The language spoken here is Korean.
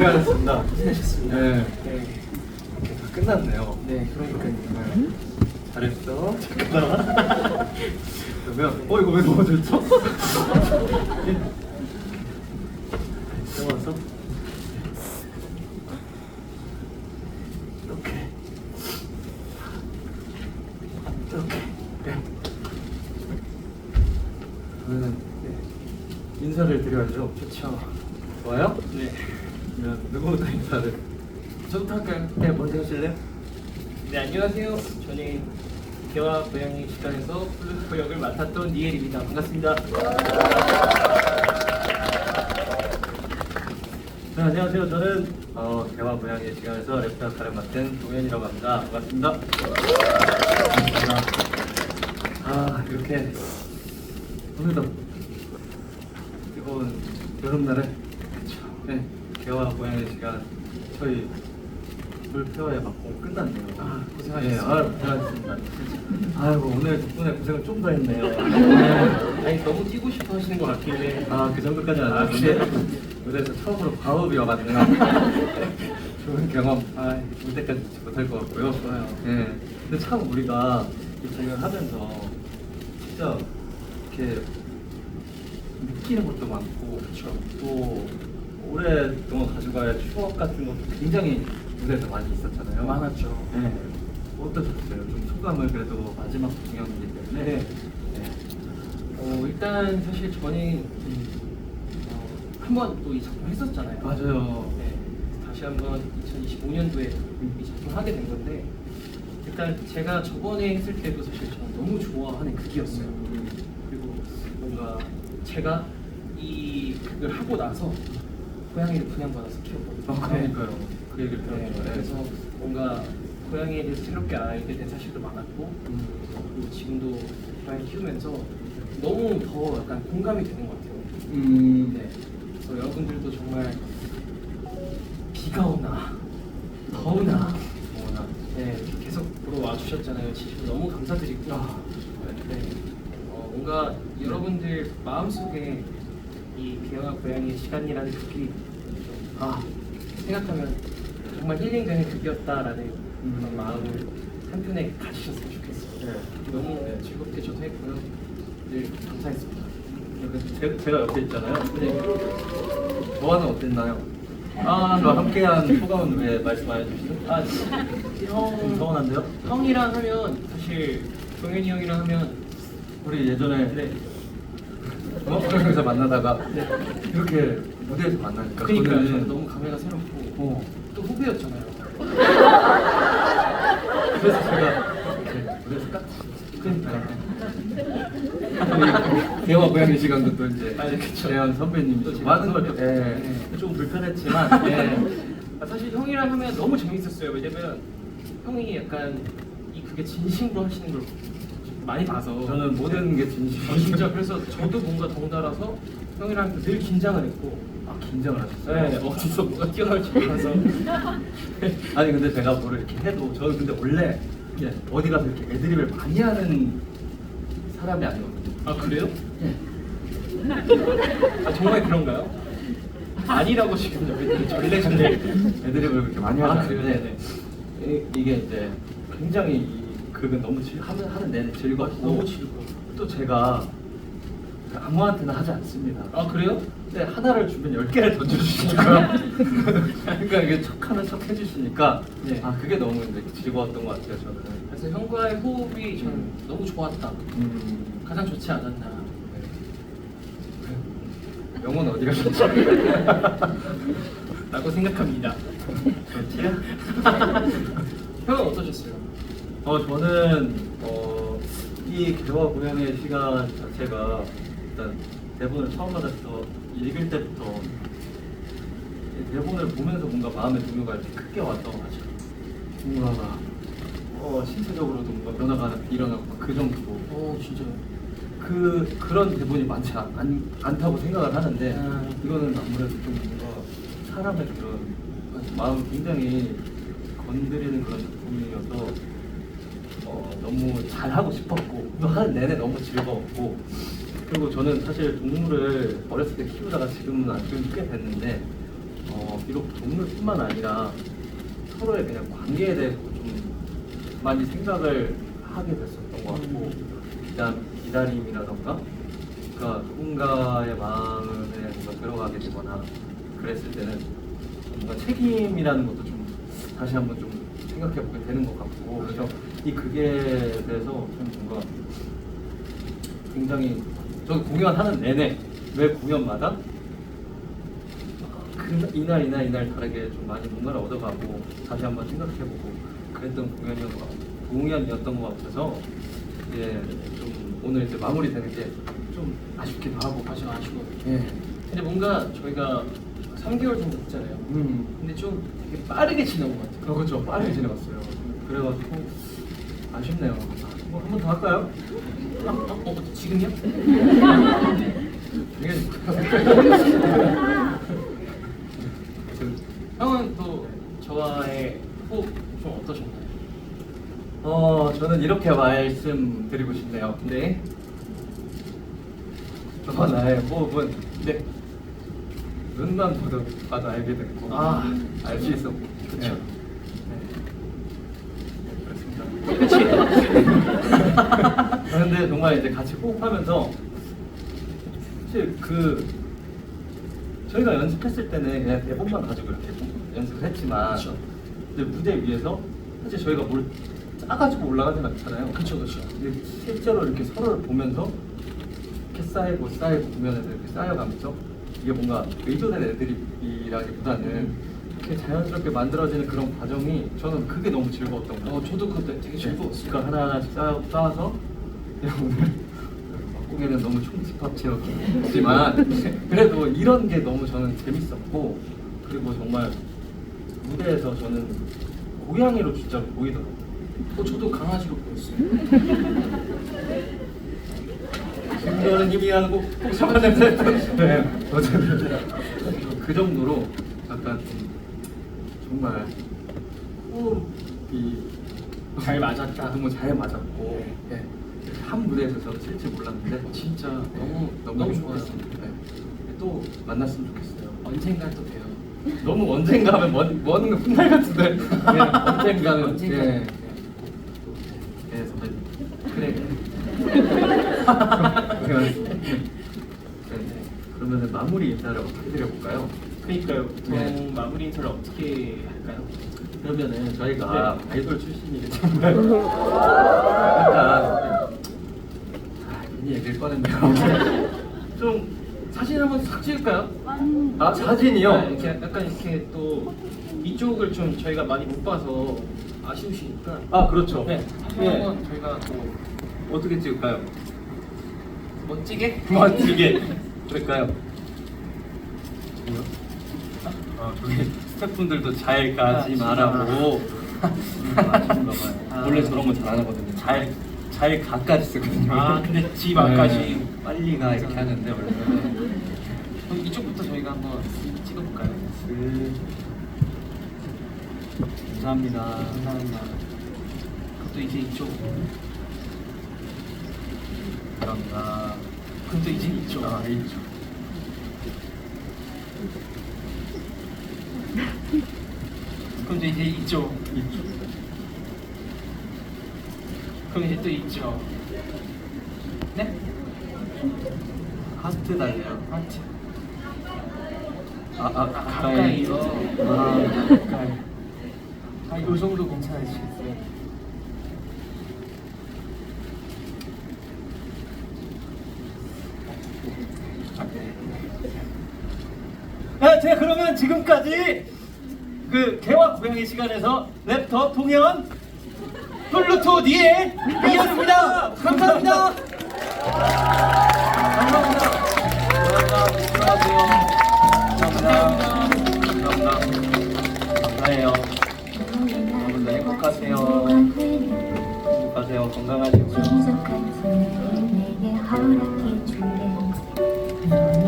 고생하셨습니다. 고생하셨습니다. 네. 네. 이렇게 다 끝났네요. 네, 그러니까요. 네. 잘했어. 잠깐만. 그러면 어 이거 왜 넘어졌죠? 넘어서 이렇게 이렇게 네. 네. 인사를 드려야죠. 좋죠. 좋아요? 네. 그러면 누구부터 인사를? 저부터 할까요? 네, 먼저 하실래요? 네, 안녕하세요. 저는 개와 고양이 식당에서 플루토 역을 맡았던 니엘입니다. 반갑습니다. 네, 안녕하세요. 저는 어, 개와 고양이 시간에서 랩터 역할을 맡은 동현이라고 합니다. 반갑습니다. 아, 이렇게 오늘도 뜨거운 여름날에 네, 개와 고양이 시간 저희 물표에 맞고 끝났네요. 아, 네, 고생하셨습니다. 아, 고생하셨습니다. 아이고, 오늘 덕분에 고생을 좀 더 했네요. 네. 아니, 너무 뛰고 싶어 하시는 것 같길래. 아, 그 정도까지는 안 하는데 무대에서 처음으로 과업이 와봤네요. 좋은 경험, 아, 올 때까지 못할 것 같고요. 좋아요. 네. 근데 참 우리가 이 공연을 하면서 진짜 이렇게 느끼는 것도 많고, 그쵸. 또 오랫동안 가져가야 할 추억 같은 것도 굉장히 무대에서 많이 있었잖아요. 많았죠. 네. 어떠셨어요? 좀 소감을 그래도 마지막 공연이기 때문에. 네. 어, 일단 사실 저는 어, 한번 또 이 작품 했었잖아요. 맞아요. 네, 다시 한번 2025년도에 이 작품 하게 된 건데 일단 제가 저번에 했을 때도 사실 저는 너무 좋아하는 극이었어요. 그리고 뭔가 제가 이 극을 하고 나서 고양이를 분양받아서 키웠거든요. 아, 그러니까요. 그 얘기를 네, 들었죠. 그래서 뭔가 고양이에 대해서 새롭게 알게 된 사실도 많았고 음. 그리고 지금도 고양이 키우면서 너무 더 약간 공감이 되는 것 같아요. 음. 네. 그래서 여러분들도 정말 비가 오나 더우나 어머나. 네, 계속 보러 와주셨잖아요. 진짜 너무 감사드리고 아, 네. 어, 뭔가 여러분들 마음속에 이 비영아 고양이의 시간이라는 좀, 아 생각하면 정말 힐링되는 극이었다라는 음. 그런 마음을 한편에 가지셨으면 좋겠어요. 네. 너무 네, 즐겁게 저도 했고요. 늘 감사했습니다. 제, 제가 옆에 있잖아요. 네. 저와는 어땠나요? 아, 저 함께한 소감은 왜 말씀 안 해주시죠? 아, 좀 형, 서운한데요? 형이랑 하면 사실 동현이 형이랑 하면 우리 예전에 네. 음악방송에서 만나다가 네. 이렇게 무대에서 만나니까 그러니까요. 저는 너무 감회가 새롭고 어, 또 후배였잖아요. 그래서 제가 이렇게 무대에서. 우리 대화 고양이 시간도 또 이제 아, 네, 그쵸. 재현 선배님이 또 많은 걸또 선배였죠. 예, 네. 좀 불편했지만 예. 아, 사실 형이랑 하면 너무 재밌었어요. 왜냐면 형이 약간 이 그게 진심으로 하시는 걸 많이 봐서 저는 모든 게 어, 진심이죠. 진짜 그래서 저도 뭔가 덩달아서 형이랑 늘 긴장을 했고 아, 긴장을 하셨어요? 네, 어디서 뭐가 튀어나올지 몰라서 아니 근데 제가 뭐를 이렇게 해도 저는 근데 원래 어디 가서 이렇게 애드립을 많이 하는 사람이 아니거든요. 아 그래요? 예. 아 정말 그런가요? 아니라고 지금 절레절레 애드립을 그렇게 많이 아, 하지 그래요? 않는데 이- 이게 이제 굉장히 이 극은 너무 즐, 하는, 하는 내내 즐겁고 너무 즐거워. 또 제가 아무한테나 하지 않습니다. 아 그래요? 근데 하나를 주면 열 개를 던져주시니까 그러니까 이게 척하는 척 해주시니까 네. 아 그게 너무 이제 즐거웠던 것 같아요 저는. 그래서 형과의 호흡이 저는 너무 좋았다. 음, 가장 좋지 않았나. 영혼 어디 가셨죠? 라고 생각합니다. 그렇지요? 형은 어떠셨어요? 어 저는 어, 이 개화 공연의 시간 자체가 일단 대본을 처음 받아서 읽을 때부터 이 대본을 보면서 뭔가 마음의 동요가 이렇게 크게 왔던 것 같아요. 뭔가 어, 신체적으로도 뭔가 변화가 일어나고 막그 정도고 어 진짜요? 그 그런 대본이 많지 않, 않, 않다고 생각을 하는데 아. 이거는 아무래도 좀 뭔가 사람의 그런 마음을 굉장히 건드리는 그런 작품이어서 어, 너무 잘 하고 싶었고 또 하는 내내 너무 즐거웠고 그리고 저는 사실 동물을 어렸을 때 키우다가 지금은 안 키운 지꽤 됐는데 어, 비록 동물뿐만 아니라 서로의 그냥 관계에 대해서 좀 많이 생각을 하게 됐었던 것 같고 일단 기다림이라던가 그러니까 누군가의 마음에 뭔가 들어가게 되거나 그랬을 때는 뭔가 책임이라는 것도 좀 다시 한번 좀 생각해 보게 되는 것 같고 그래서 이 극에 대해서 좀 뭔가 굉장히 저도 공연하는 내내 매 공연마다 그 이날 이날 이날 다르게 좀 많이 뭔가를 얻어가고 다시 한번 생각해보고 그랬던 공연이었, 공연이었던 것 같아서 이제 좀 오늘 이제 마무리되는 게 좀 아쉽기도 하고 아주 아쉬워. 예. 근데 뭔가 저희가 3개월 정도 됐잖아요. 음. 근데 좀 되게 빠르게 지나온 것 같아요. 그렇죠. 빠르게 지나갔어요. 그래가지고 아쉽네요. 뭐 한 번 더 할까요? 아, 어, 어, 지금요? 그, 형은 또 저와의 호흡 좀 어떠셨나요? 어, 저는 이렇게 말씀드리고 싶네요. 네. 저와 나의 호흡은 네. 눈만 보도 봐도 알게 됐고 아. 알 수 있었고 그쵸. 네. 네, 그렇습니다. 그런데 정말 이제 같이 호흡하면서 사실 그 저희가 연습했을 때는 그냥 대본만 가지고 이렇게 연습을 했지만 그쵸. 이제 무대 위에서 사실 저희가 뭘 짜가지고 올라가진 않잖아요. 그쵸, 그쵸. 근데 실제로 이렇게 서로를 보면서 이렇게 쌓이고 쌓이고 보면서 이렇게 쌓여가면서 이게 뭔가 의도된 애드립이라기보다는 이렇게 자연스럽게 만들어지는 그런 과정이 저는 그게 너무 즐거웠던 것 같아요. 어, 저도 그때 되게 즐거웠어요. 그러니까 하나하나씩 쌓아, 쌓아서 오늘 막공에는 너무 총집합체였지만 그래도 이런 게 너무 저는 재밌었고 그리고 정말 무대에서 저는 고양이로 진짜로 보이더라고요. 어, 저도 강아지로 보였어요. 김도는 힘이 나고 복잡한 냄새. 네, 어쨌든 그 정도로 약간 좀 정말 호흡이 잘 맞았다. 너무 잘 맞았고 네. 한 무대에서 저도 칠지 몰랐는데 진짜 너무 너무 너무. 좋았습니다. 네. 또 만났으면 좋겠어요. 언젠가 또 돼요. 너무 언젠가 하면 먼, 먼 훗날 같은데 네, 언젠가는 언젠가. 네. 네 선배님 그래. 고생하셨습니다. 네. 그러면 마무리 인사를 어떻게 드려볼까요? 그러니까요. 보통 네. 마무리 인사를 어떻게 할까요? 그러면은 저희가 네. 아이돌 출신이기 때문에 괜히 얘기를 꺼냈네요. 좀 사진 한번 싹 찍을까요? 아 사진이요? 네, 이렇게 약간 이렇게 또 이쪽을 좀 저희가 많이 못 봐서 아쉬우시니까. 아 그렇죠. 네. 네. 한번 저희가 또 어떻게 찍을까요? 멋지게 멋지게 그럴까요? 아 저기 스태프분들도 잘 가지 아, 말라고 음, 아쉬운가 봐요. 아. 원래 저런 거 잘 안 하거든요. 잘, 잘 가까지 쓰거든요. 아, 근데 집 앞까지. 네, 빨리 가 이렇게 하는데 원래. 그럼 이쪽부터 저희가 한번 찍어볼까요? 감사합니다. 감사합니다. 그것도 이제 이쪽. 감사합니다. 그럼 또 이제 이쪽. 아, 이쪽. 그럼 또 이제 이쪽. 이쪽. 그럼 이제 또 이쪽. 네? 하트 달려요. 하트. 아, 아, 아, 가까이. 가까이요. 아, 가까이. 아, 이 정도 괜찮으시겠어요? 네, 제가 그러면 지금까지 그 개와 고양이 시간에서 랩터 동현 플루토 니엘 이었습니다. 감사합니다.